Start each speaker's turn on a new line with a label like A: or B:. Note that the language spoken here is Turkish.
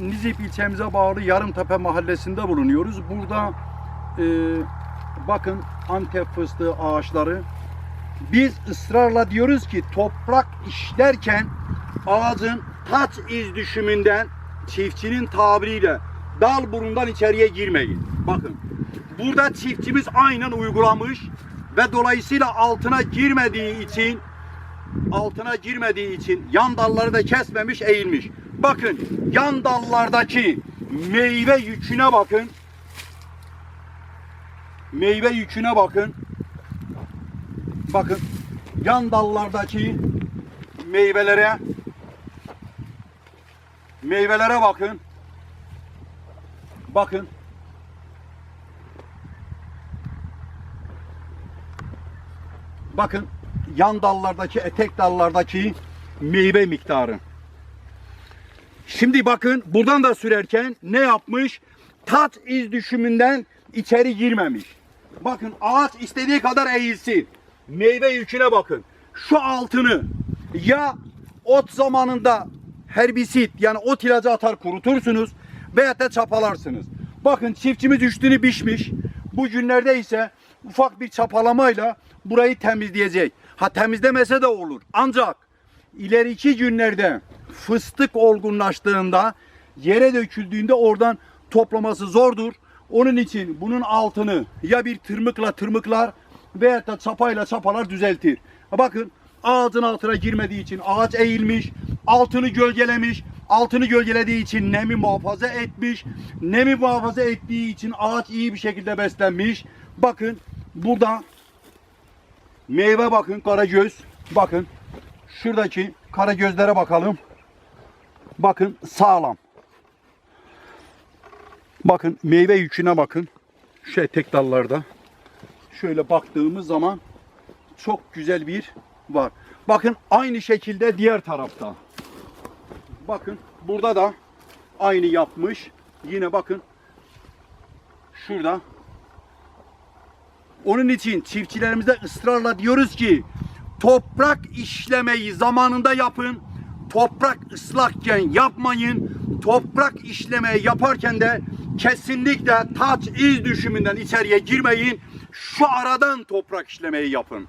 A: Nizip ilçemize bağlı Yarımtepe mahallesinde bulunuyoruz. Burada e, bakın Antep fıstığı ağaçları. Biz ısrarla diyoruz ki toprak işlerken ağacın taç iz düşümünden çiftçinin tabiriyle dal burundan içeriye girmeyin. Bakın burada çiftçimiz aynen uygulamış ve dolayısıyla altına girmediği için altına girmediği için yan dalları da kesmemiş eğilmiş. Bakın yan dallardaki meyve yüküne bakın. Meyve yüküne bakın. Bakın yan dallardaki meyvelere meyvelere bakın. Bakın. Bakın yan dallardaki, etek dallardaki meyve miktarı. Şimdi bakın buradan da sürerken ne yapmış? Tat iz düşümünden içeri girmemiş. Bakın ağaç istediği kadar eğilsin. Meyve yüküne bakın. Şu altını ya ot zamanında herbisit yani ot ilacı atar kurutursunuz veyahut da çapalarsınız. Bakın çiftçimiz üstünü biçmiş. Bu günlerde ise ufak bir çapalamayla burayı temizleyecek. Ha temizlemese de olur. Ancak ileriki günlerde fıstık olgunlaştığında yere döküldüğünde oradan toplaması zordur. Onun için bunun altını ya bir tırmıkla tırmıklar veyahut da çapayla çapalar düzeltir. Bakın ağacın altına girmediği için ağaç eğilmiş, altını gölgelemiş, altını gölgelediği için nemi muhafaza etmiş, nemi muhafaza ettiği için ağaç iyi bir şekilde beslenmiş. Bakın burada meyve bakın karagöz, bakın şuradaki karagözlere bakalım. Bakın sağlam. Bakın meyve yüküne bakın. Şu etek dallarda. Şöyle baktığımız zaman çok güzel bir var. Bakın aynı şekilde diğer tarafta. Bakın burada da aynı yapmış. Yine bakın şurada. Onun için çiftçilerimize ısrarla diyoruz ki toprak işlemeyi zamanında yapın toprak ıslakken yapmayın. Toprak işleme yaparken de kesinlikle taç iz düşümünden içeriye girmeyin. Şu aradan toprak işlemeyi yapın.